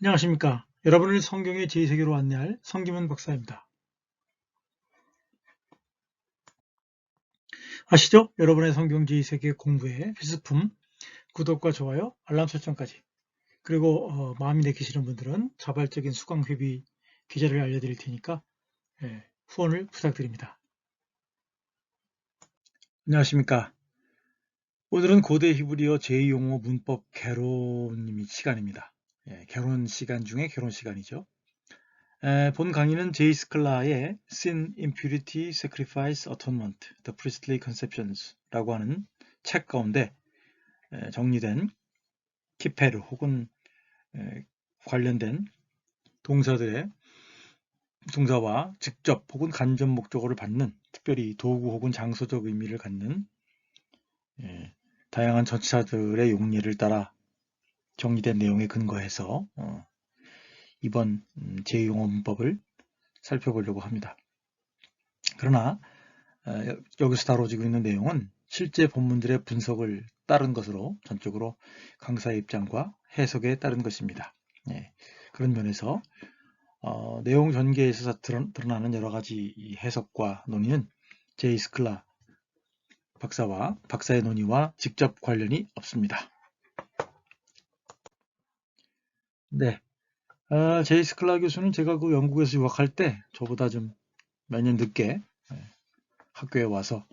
안녕하십니까. 여러분을 성경의 제2세계로 안내할 성기문 박사입니다. 아시죠? 여러분의 성경 제2세계 공부의 필수품 구독과 좋아요, 알람 설정까지 그리고 어, 마음이 내키시는 분들은 자발적인 수강 회비 계좌를 알려드릴 테니까 예, 후원을 부탁드립니다. 안녕하십니까. 오늘은 고대 히브리어 제2용어 문법 개론님 시간입니다. 예, 결혼 시간 중에 결혼 시간이죠. 에, 본 강의는 제이스 클라의 Sin, Impurity, Sacrifice, Atonement, The Priestly Conceptions 라고 하는 책 가운데 에, 정리된 키페르 혹은 에, 관련된 동사들의 동사와 직접 혹은 간접 목적어를 받는 특별히 도구 혹은 장소적 의미를 갖는 예, 다양한 전치사들의 용례를 따라 정리된 내용에 근거해서 어, 이번 음, 제2용어 문법을 살펴보려고 합니다. 그러나 어, 여기서 다뤄지고 있는 내용은 실제 본문들의 분석을 따른 것으로 전적으로 강사의 입장과 해석에 따른 것입니다. 예, 그런 면에서 어, 내용 전개에 있어서 드러나는 여러 가지 해석과 논의는 제이스클라 박사와 박사의 논의와 직접 관련이 없습니다. 네. 아, 제이스 클라 교수는 제가 그 영국에서 유학할 때 저보다 좀 몇 년 늦게 예, 학교에 와서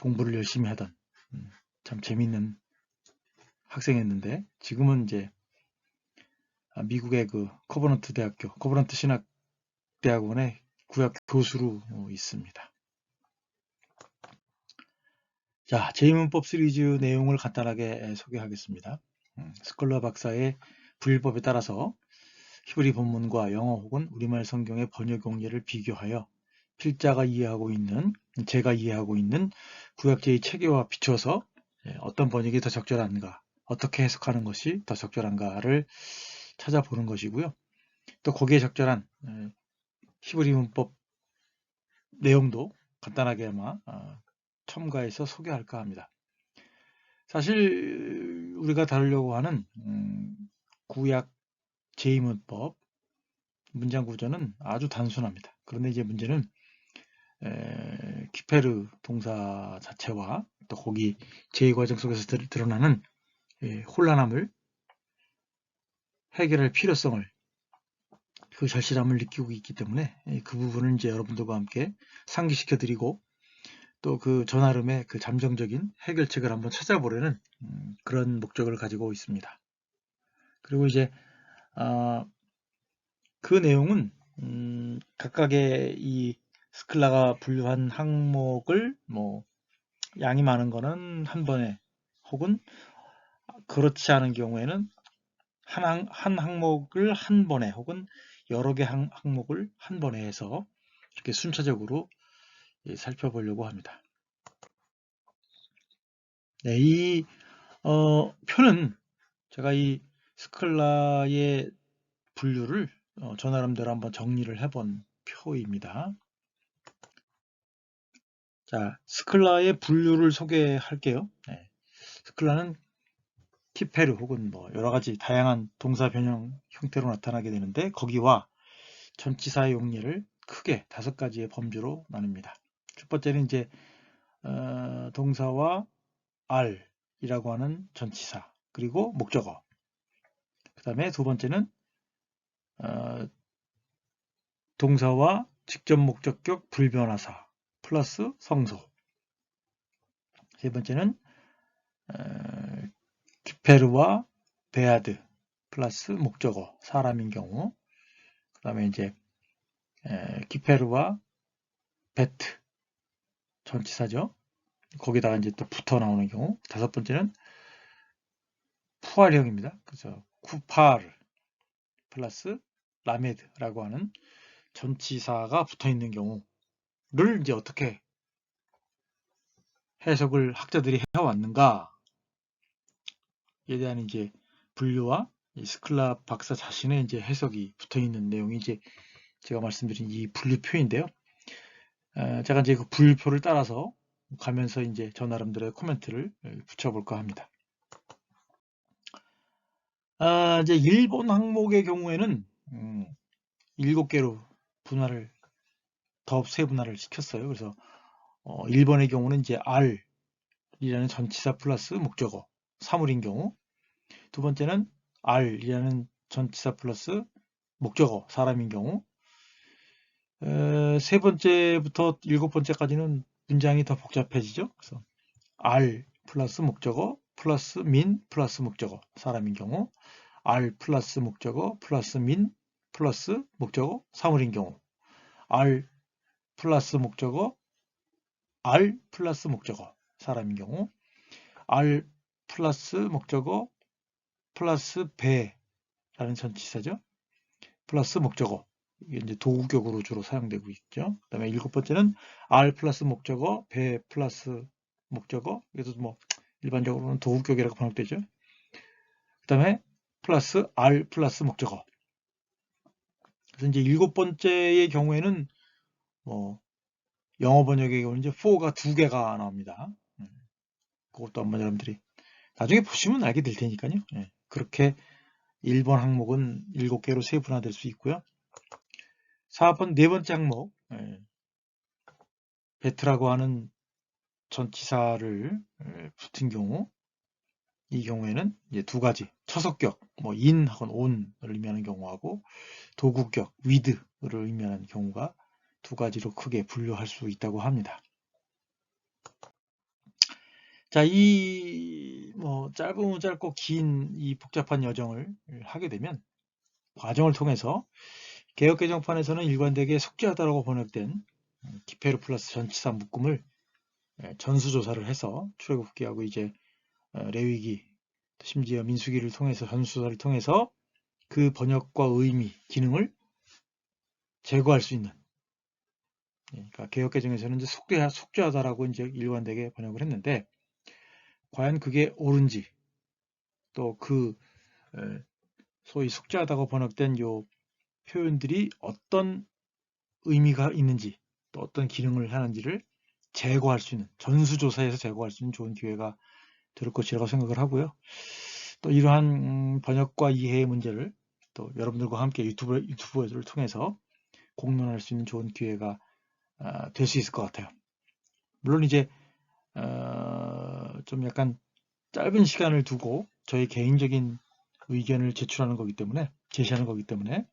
공부를 열심히 하던 음, 참 재밌는 학생이었는데 지금은 이제 아, 미국의 그 커버넌트 대학교, 커버넌트 신학 대학원의 구약 교수로 어, 있습니다. 자, 제2문법 시리즈 내용을 간단하게 소개하겠습니다. 음, 스컬러 박사의 불법에 따라서 히브리 본문과 영어 혹은 우리말 성경의 번역 용례를 비교하여 필자가 이해하고 있는 제가 이해하고 있는 구약제의 체계와 비춰서 예, 어떤 번역이 더 적절한가 어떻게 해석하는 것이 더 적절한가를 찾아보는 것이고요. 또 거기에 적절한 예, 히브리 문법 내용도 간단하게 아마 아, 첨가해서 소개할까 합니다. 사실 우리가 다루려고 하는 음, 구약 제2문법 문장 구조는 아주 단순합니다. 그런데 이제 문제는 에, 키페르 동사 자체와 또 거기 제2과정 속에서 드, 러나는 예, 혼란함을 해결할 필요성을 그 절실함을 느끼고 있기 때문에 예, 그 부분을 이제 여러분들과 함께 상기시켜 드리고 또 그 전하름의 그 잠정적인 해결책을 한번 찾아보려는 음, 그런 목적을 가지고 있습니다. 그리고 이제 어, 그 내용은 음, 각각의 이 스클라가 분류한 항목을 뭐 양이 많은 거는 한 번에 혹은 그렇지 않은 경우에는 한, 한 항목을 한 번에 혹은 여러 개 항, 목을 한 번에 해서 이렇게 순차적으로 예, 살펴보려고 합니다. 네, 이 어, 표는 제가 이 스클라의 분류를 어, 저 나름대로 한번 정리를 해본 표입니다. 자, 스클라의 분류를 소개할게요. 네. 스클라는 키페르 혹은 뭐 여러 가지 다양한 동사 변형 형태로 나타나게 되는데 거기와 전치사의 용례를 크게 다섯 가지의 범주로 나눕니다. 첫 번째는 이제 어, 동사와 R이라고 하는 전치사 그리고 목적어 그 다음에 두 번째는 어, 동사와 직접 목적격 불변화사 플러스 성소. 세 번째는 어, 기페르와 베아드 플러스 목적어 사람인 경우. 그 다음에 이제 에, 기페르와 베트 전치사죠. 거기다가 이제 또 붙어 나오는 경우. 다섯 번째는 푸활형입니다. 그래서 쿠파르 플러스 라메드라고 하는 전치사가 붙어 있는 경우를 이제 어떻게 해석을 학자들이 해왔는가에 대한 이제 분류와 스클라 박사 자신의 이제 해석이 붙어 있는 내용이 이제 제가 말씀드린 이 분류표인데요. 제가 이제 그 분류표를 따라서 가면서 이제 저 나름대로의 코멘트를 붙여볼까 합니다. 아, 이제 일본 항목의 경우에는 음, 7개로 분할을 더 세분화를 시켰어요. 그래서 어, 1번의 경우는 이제 R이라는 전치사 플러스 목적어 사물인 경우 두 번째는 R이라는 전치사 플러스 목적어 사람인 경우 에, 세 번째부터 일곱 번째까지는 문장이 더 복잡해지죠. 그래서 R 플러스 목적어 플러스 민 플러스 목적어 사람인 경우. R 플러스 목적어 플러스 민 플러스 목적어 사물인 경우. R 플러스 목적어 R 플러스 목적어 사람인 경우. R 플러스 목적어 플러스 배라는 전치사죠. 플러스 목적어. 이게 이제 도구격으로 주로 사용되고 있죠. 그 다음에 일곱 번째는 R 플러스 목적어 배 플러스 목적어. 그래서 뭐 일반적으로는 도구격이라고 번역되죠. 그 다음에 플러스 R 플러스 목적어 그래서 이제 일곱 번째의 경우에는 뭐 영어 번역의 경우는 이제 for가 두 개가 나옵니다. 음, 그것도 한번 여러분들이 나중에 보시면 알게 될 테니까요. 예, 그렇게 1번 항목은 7개로 세분화될 수 있고요. 4번 네 번째 항목 예, 베트라고 하는 전치사를 예, 붙은 경우 이 경우에는 이제 두 가지 처석격 뭐 in 혹은 on을 의미하는 경우하고 도구격 with를 의미하는 경우가 두 가지로 크게 분류할 수 있다고 합니다. 자, 이 뭐 짧으면 짧고 긴 이 복잡한 여정을 하게 되면 과정을 통해서 개혁 개정판에서는 일관되게 속죄하다라고 번역된 기페르 플러스 전치사 묶음을 예, 전수조사를 해서 출애굽기하고 이제 어, 레위기 심지어 민수기를 통해서 전수조사를 통해서 그 번역과 의미, 기능을 제거할 수 있는 예, 그러니까 개혁 개정에서는 이제 속죄하, 속죄하다라고 이제 일관되게 번역을 했는데 과연 그게 옳은지 또 그 소위 속죄하다고 번역된 요 표현들이 어떤 의미가 있는지 또 어떤 기능을 하는지를 제거할 수 있는 전수조사에서 제거할 수 있는 좋은 기회가 될 것이라고 생각을 하고요. 또 이러한 음, 번역과 이해의 문제를 또 여러분들과 함께 유튜브, 유튜브를 통해서 공론할 수 있는 좋은 기회가 아, 될수 있을 것 같아요. 물론 이제 어, 좀 약간 짧은 시간을 두고 저희 개인적인 의견을 제출하는 거기 때문에 제시하는 거기 때문에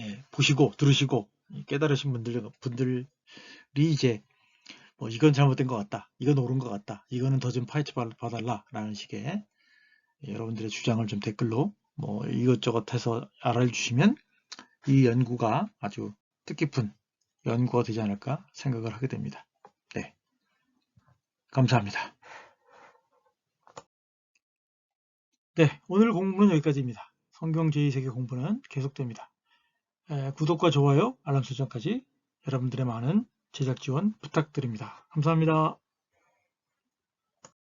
예, 보시고 들으시고 깨달으신 분들 분들이 이제 뭐 이건 잘못된 것 같다, 이건 옳은 것 같다, 이거는 더 좀 파헤쳐 봐달라 라는 식의 예, 여러분들의 주장을 좀 댓글로 뭐 이것저것 해서 알아주시면 이 연구가 아주 뜻깊은 연구가 되지 않을까 생각을 하게 됩니다. 네. 감사합니다. 네, 오늘 공부는 여기까지입니다. 성경 제2세계 공부는 계속됩니다. 에, 구독과 좋아요, 알람 설정까지 여러분들의 많은 제작 지원 부탁드립니다. 감사합니다.